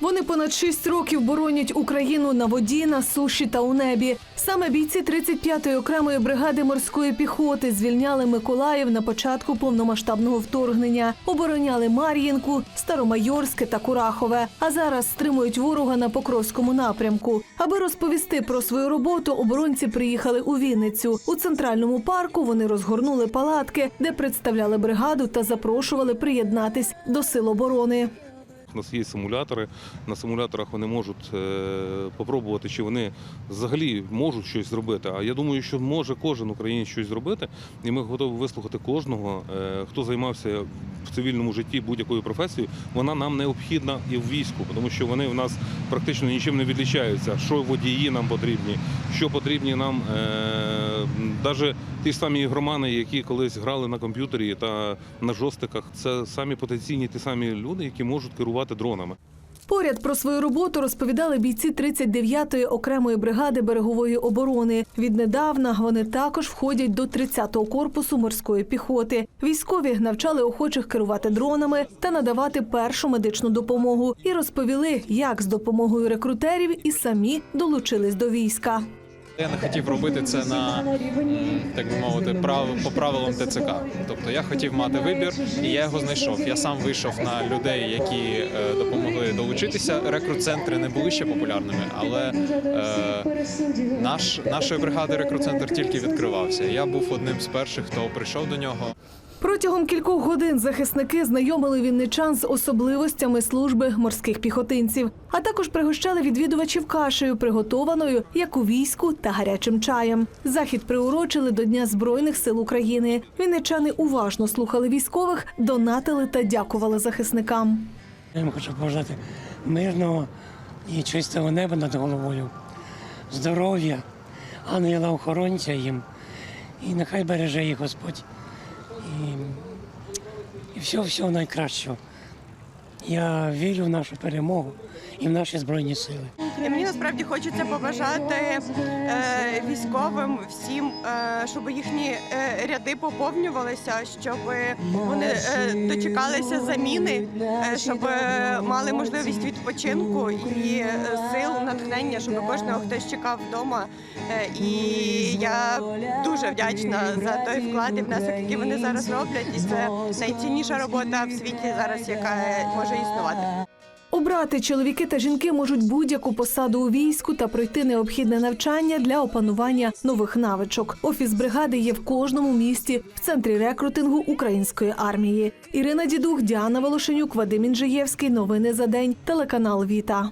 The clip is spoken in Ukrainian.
Вони понад шість років боронять Україну на воді, на суші та у небі. Саме бійці 35-ї окремої бригади морської піхоти звільняли Миколаїв на початку повномасштабного вторгнення, обороняли Мар'їнку, Старомайорське та Курахове. А зараз стримують ворога на Покровському напрямку. Аби розповісти про свою роботу, оборонці приїхали у Вінницю. У центральному парку вони розгорнули палатки, де представляли бригаду та запрошували приєднатись до сил оборони. У нас є симулятори. На симуляторах вони можуть е, попробувати, чи вони взагалі можуть щось зробити. А я думаю, що може кожен українець щось зробити, і ми готові вислухати кожного, е, хто займався в цивільному житті будь-якою професією. Вона нам необхідна і в війську, тому що вони в нас практично нічим не відлічаються. Що водії нам потрібні, що потрібні нам навіть ті ж самі ігромани, які колись грали на комп'ютері та на жостиках. Це самі потенційні ті самі люди, які можуть керувати дронами. Поряд про свою роботу розповідали бійці 39-ї окремої бригади берегової оборони. Віднедавна вони також входять до 30-го корпусу морської піхоти. Військові навчали охочих керувати дронами та надавати першу медичну допомогу. І розповіли, як з допомогою рекрутерів і самі долучились до війська. Я не хотів робити це на так би мовити, прав по правилам ТЦК. Тобто я хотів мати вибір, і я його знайшов. Я сам вийшов на людей, які е, допомогли долучитися. Рекрут-центри не були ще популярними, але е, наш нашої бригади рекрут-центр тільки відкривався. Я був одним з перших, хто прийшов до нього. Протягом кількох годин захисники знайомили вінничан з особливостями служби морських піхотинців, а також пригощали відвідувачів кашею, приготованою як у війську та гарячим чаєм. Захід приурочили до Дня збройних сил України. Вінничани уважно слухали військових, донатили та дякували захисникам. Я їм хочу побажати мирного і чистого неба над головою, здоров'я, ангела охоронця їм, і нехай береже їх Господь. І, і всього всього найкращого. Я вірю в нашу перемогу і в наші збройні сили. І мені насправді хочеться побажати е, військовим всім, е, щоб їхні е, ряди поповнювалися, щоб вони дочекалися заміни, щоб мали можливість відпочинку і сил, натхнення, щоб кожного хтось чекав вдома. І я дуже вдячна за той вклад і внесок, який вони зараз роблять. І це найцінніша робота в світі зараз, яка може існувати. Обрати чоловіки та жінки можуть будь-яку посаду у війську та пройти необхідне навчання для опанування нових навичок. Офіс бригади є в кожному місті в центрі рекрутингу української армії. Ірина Дідух, Діана Волошенюк, Вадим Інжиєвський. Новини за день. Телеканал Віта.